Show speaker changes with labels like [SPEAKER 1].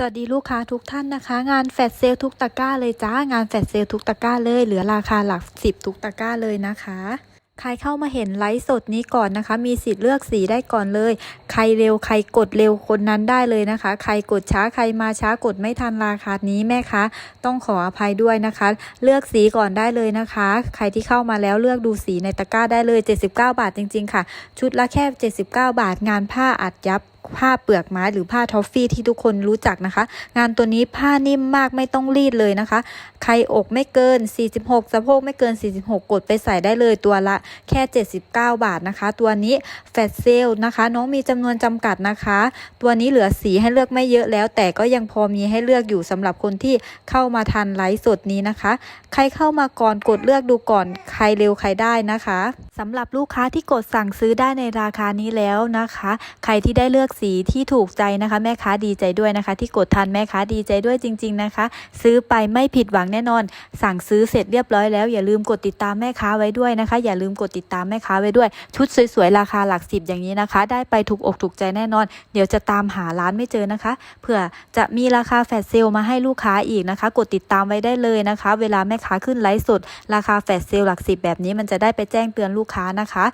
[SPEAKER 1] สวัสดีลูกค้าทุกท่านนะคะ งานแฟดเซลทุกตะกร้าเลยจ้างานแฟดเซลทุกตะกร้าเลย เหลือราคาหลักสิบทุกตะกร้าเลยนะคะใครเข้ามาเห็นไลฟ์สดนี้ก่อนนะคะ มีสิทธิ์เลือกสีได้ก่อนเลย ใครเร็วใครกดเร็วคนนั้นได้เลยนะคะ ใครกดช้าใครมาช้ากดไม่ทันราคานี้แม่คะต้องขออภัยด้วยนะคะ เลือกสีก่อนได้เลยนะคะ ใครที่เข้ามาแล้วเลือกดูสีในตะกร้าได้เลย 79 บาทจริง ๆ ค่ะ ชุดละแค่ 79 บาทงานผ้าอัดยับผ้าเปลือกไม้หรือผ้าทอฟฟี่ที่ทุกคนรู้จักนะคะ งานตัวนี้ผ้านิ่มมากไม่ต้องรีดเลยนะคะ ใครอกไม่เกิน 46 สะโพกไม่เกิน 46 กดไปใส่ได้เลยตัวละแค่ 79 บาทนะคะ ตัวนี้แฟตเซลนะคะ น้องมีจำนวนจำกัดนะคะ ตัวนี้เหลือสีให้เลือกไม่เยอะแล้ว แต่ก็ยังพอมีให้เลือกอยู่สำหรับคนที่เข้ามาทันไลฟ์สดนี้นะคะ ใครเข้ามาก่อนกดเลือกดูก่อนใครเร็วใครได้นะคะสำหรับลูกค้าที่กดสั่งซื้อได้ในราคานี้แล้วนะคะ ใครที่ได้เลือกสีที่ถูกใจนะคะ แม่ค้าดีใจด้วยนะคะ ที่กดทันแม่ค้าดีใจด้วยจริง ๆนะคะ ซื้อไปไม่ผิดหวังแน่นอน สั่งซื้อเสร็จเรียบร้อยแล้วอย่าลืมกดติดตามแม่ค้าไว้ด้วยนะคะ อย่าลืมกดติดตามแม่ค้าไว้ด้วย ชุดสวยๆราคาหลักสิบอย่างนี้นะคะ ได้ไปถูกอกถูกใจแน่นอน เดี๋ยวจะตามหาร้านไม่เจอนะคะเผื่อจะมีราคาแฟลชเซลมาให้ลูกค้าอีกนะคะ กดติดตามไว้ได้เลยนะคะ เวลาแม่ค้าขึ้นไลฟ์สดราคาแฟลชเซลหลักสิบแบบนี้มันจะได้ไปแจ้งเตือนลูกค้านะคะ